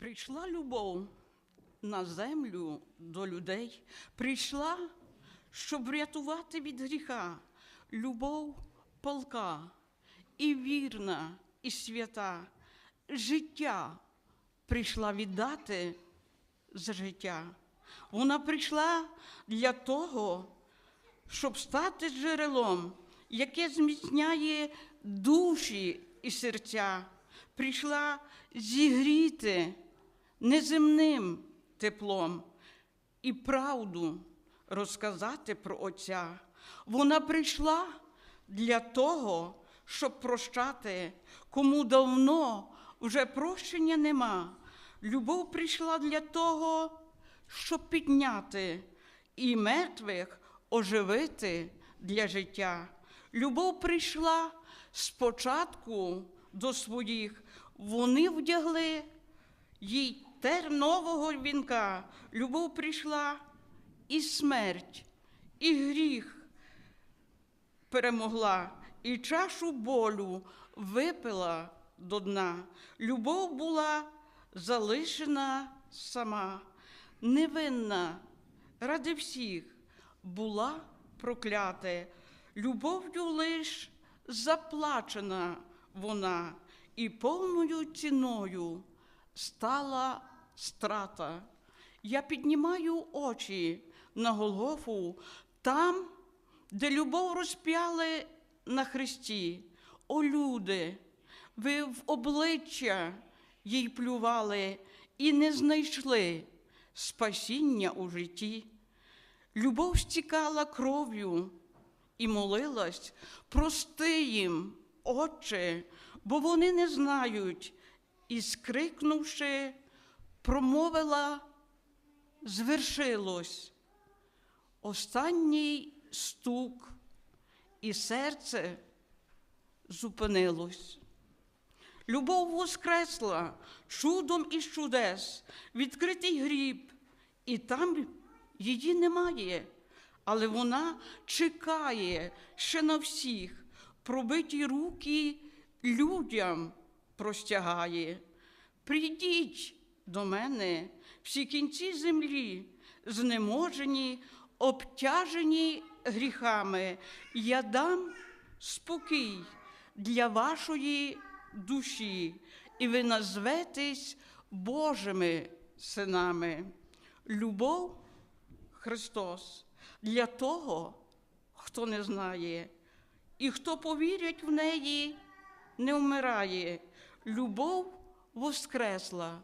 Прийшла любов на землю до людей, прийшла, щоб врятувати від гріха. Любов полка і вірна, і свята, життя прийшла віддати за життя. Вона прийшла для того, щоб стати джерелом, яке зміцняє душі і серця, прийшла зігріти неземним теплом і правду розказати про Отця. Вона прийшла для того, щоб прощати, кому давно вже прощення нема. Любов прийшла для того, щоб підняти і мертвих оживити для життя. Любов прийшла спочатку до своїх, вони вдягли їй тер нового вінка. Любов прийшла і смерть, і гріх перемогла, і чашу болю випила до дна. Любов була залишена сама, невинна ради всіх була проклята. Любов'ю лиш заплачена вона, і повною ціною стала страта. Я піднімаю очі на Голгофу, там, де любов розп'яли на хресті. О, люди, ви в обличчя їй плювали і не знайшли спасіння у житті. Любов стікала кров'ю і молилась, прости їм, Отче, бо вони не знають, і, скрикнувши, промовила, звершилось. Останній стук, і серце зупинилось. Любов воскресла чудом із чудес, відкритий гріб, і там її немає, але вона чекає ще на всіх, пробиті руки людям простягає. Прийдіть до мене всі кінці землі, знеможені, обтяжені гріхами. Я дам спокій для вашої душі, і ви назветесь Божими синами. Любов Христос для того, хто не знає, і хто повірять в неї, не вмирає. Любов воскресла,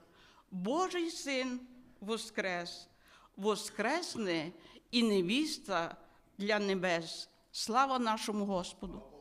Божий син воскрес, воскресне і невіста для небес. Слава нашому Господу!